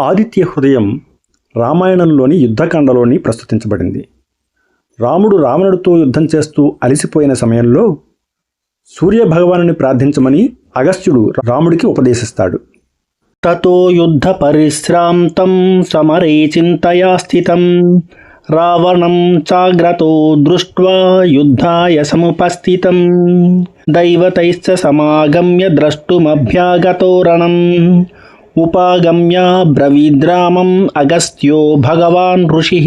ఆదిత్య హృదయం రామాయణంలోని యుద్ధకాండలోని ప్రస్తుతించబడింది. రాముడు రావణుడితో యుద్ధం చేస్తూ అలసిపోయిన సమయంలో సూర్యభగవాను ప్రార్థించమని అగస్త్యుడు రాముడికి ఉపదేశిస్తాడు. తతో యుద్ధ పరిశ్రాంతం సమరే చింతయా స్థితం. రావణం చాగ్రతో దృష్ట్వా యుద్ధాయ సముపస్థితం. దైవతైశ్చ సమాగమ్య ద్రష్టుమభ్యాగతోరణం. ఉపాగమ్య బ్రవీద్రామం అగస్త్యో భగవాన్ ఋషి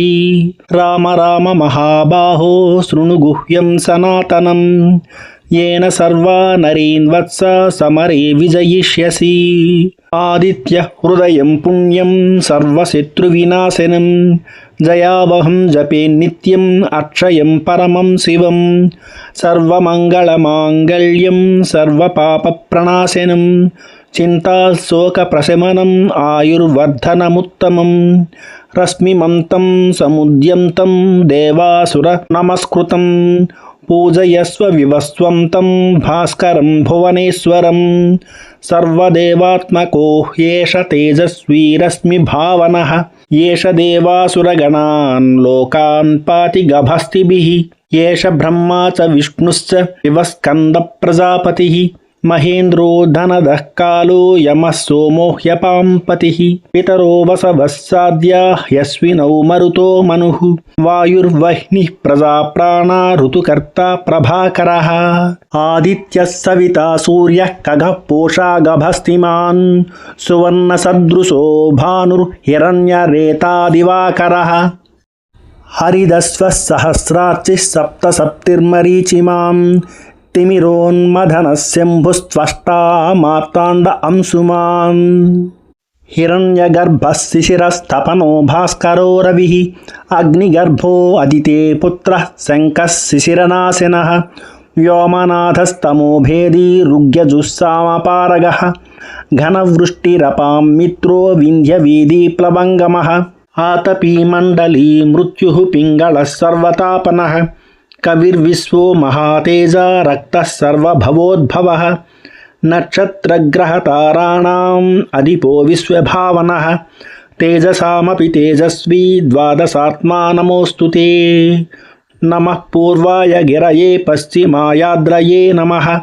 రామ రామ మహాబాహో శృణు గుహ్యం సనాతనం येन सर्वा नरीन् वत्स समरे विजयिष्यसि आदित्य हृदयं पुण्यं सर्वशत्रुविनाशनं जयावहं जपे नित्यम् अक्षयं परमं शिवं सर्वमङ्गलमाङ्गल्यं सर्वपापप्रणाशनं చింతాశోక ప్రశమనం ఆయుర్వర్ధనముత్తమం. రశ్మిమంతం సముద్యంతం దేవాసుర నమస్కృతం. పూజయస్వ వివస్వం తం భాస్కరం భువనేశ్వరం. సర్వదేవాత్మకో హ్యేష తేజస్వీరశ్మి భావన. ఏష దేవాసురగణాన్ లోకాన్ పాతి గభస్తిభిః. ఏష బ్రహ్మా చ విష్ణుశ్చ వివస్కంద ప్రజాపతిః. మహేంద్రో ధనదః కాలో యమः సోమో హ్యపాంపతిः పితరో వసవస్సాద్యా హ్యస్వినౌ మరుతో మను. వాయుర్వహ్ని ప్రజా ప్రాణా ఋతుకర్త ప్రభాకర. ఆదిత్య సవిత సూర్య ఖగः పోషా గభస్తిమాన్. సువర్ణసదృశో భానుర్హిరణ్యరేతా దివాకరः హరిదస్వ సహస్రార్చిः సప్త సప్తిర్మరీచిమాం తిమిరోన్మధనశంభుస్త్వష్టా మార్తాండ అంశుమాన్ హిరణ్యగర్భः శిశిరస్తపనో భాస్కరో రవిः అగ్నిగర్భో అదితే పుత్రः శంకः శిశిరనాశినः వ్యోమనాథస్తమో భేదీ రుగ్యజుస్సామపారగः ఘనవృష్టిరపాం మిత్రో వింధ్యవీదీ ప్లవంగమः ఆతపీ మండలీ మృత్యుః పింగళः సర్వతాపనः కవిర్విశ్వో మహాతేజ రక్త సర్వభవోద్భవ నక్షత్రగ్రహతారాణం అధిపో విశ్వభావన తేజసామపి తేజస్వీ ద్వాదశాత్మా నమోస్తు నమ పూర్వాయ గిరయే పశ్చిమాయాద్రయే నమ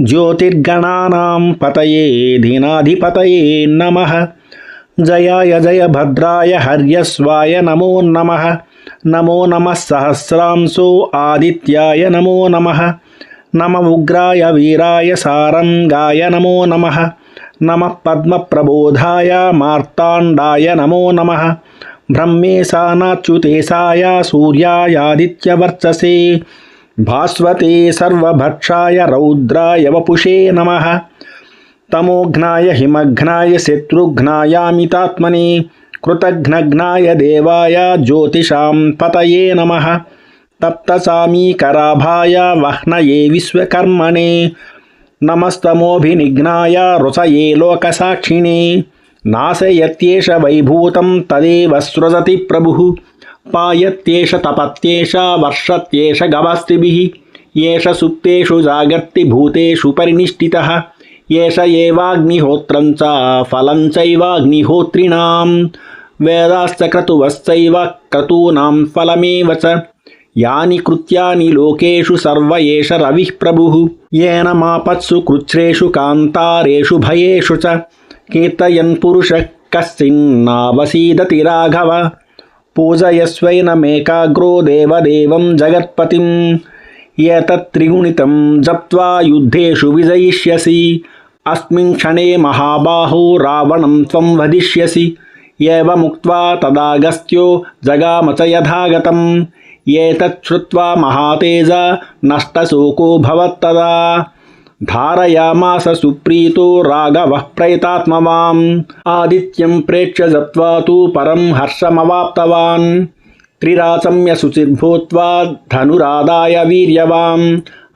జ్యోతిర్గణానాం పతయే ధీనాధిపతయే నమ జయాయ జయ భద్రాయ హర్యస్వాయ నమో నమ నమో నమ సహస్రాంశో ఆదిత్యాయ నమో నమ. నమ ఉగ్రాయ వీరాయ సారంగాయ నమో నమ. నమః పద్మప్రబోధాయ మార్తాండాయ నమో నమ. బ్రహ్మేశానాచ్యుతేశాయ సూర్యాయాదిత్యవర్చసే భాస్వతే సర్వభక్షాయ రౌద్రాయ వపుషే నమ. తమోఘ్నాయ హిమఘ్నాయ శత్రుఘ్నాయామితాత్మనే. కృతఘ్నఘ్నాయ దేవాయ జ్యోతిషాం పతయే నమ తప్తసామీకరాభాయ వహ్నయే విశ్వకర్మణే నమస్తమోభినిఘ్నాయ రుసయే లోకసాక్షిణే నాశయత్యేష వైభూతం తదేవ సృజతి ప్రభు పాయత్యేష తపత్యేష వర్షత్యేష గవస్తిభిः ఏష సుప్తేషు జాగర్తి భూతేషు పరినిష్ఠితः ఏష ఏవాగ్నిహోత్రం చ ఫలం చైవాగ్నిహోత్రిణాం. వేదాశ్చ క్రతువశ్చైవ క్రతూనాం ఫలమేవ చ. యాని కృత్యాని లోకేషు సర్వ ఏష రవిః ప్రభుః. येन మాపత్సు కృచ్ఛ్రేషు కాంతారేషు భయేషు చ. కీర్తయన్ పురుషः కశ్చిన్నావసీదతి రాఘవ. పూజయస్వైనమేకాగ్రో దేవదేవం జగత్పతిం. ఏతత్త్రిగుణితం జప్త్వా యుద్ధేషు విజయిష్యసి అస్మిన్ క్షణే మహాబాహో రావణం త్వం వదిష్యసి ఏవముక్త్వా తదాగస్త్యో జగామ చ యథాగతం ఏతచ్చుత్వా మహాతేజ నష్టశోకో భవత్తదా ధారయామాస సుప్రీతో రాఘవः ప్రయతాత్మవాం ఆదిత్యం ప్రేక్ష్య జప్త్వా తు పరం హర్షమవాప్తవాన్ త్రిరాచమ్య శుచిర్భూత్వా ధనురాదాయ వీర్యవాం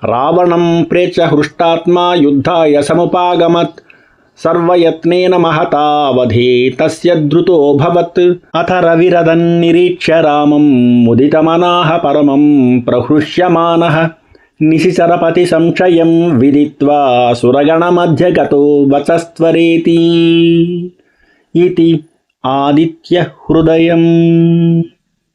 రావణం ప్రేక్ష హృష్టాత్మా యుద్ధాయ సముపాగమత్ సర్వయత్నేన మహతావధే తస్య ద్రుతోऽభవత్ అథ రవిరదన్నిరీక్ష్య రామం ముదితమనాః పరమం ప్రహృష్యమానः నిశిచరపతి సంశయం విదిత్వా సురగణమధ్యగతో వచస్త్వరేతి ఇది ఆదిత్య హృదయం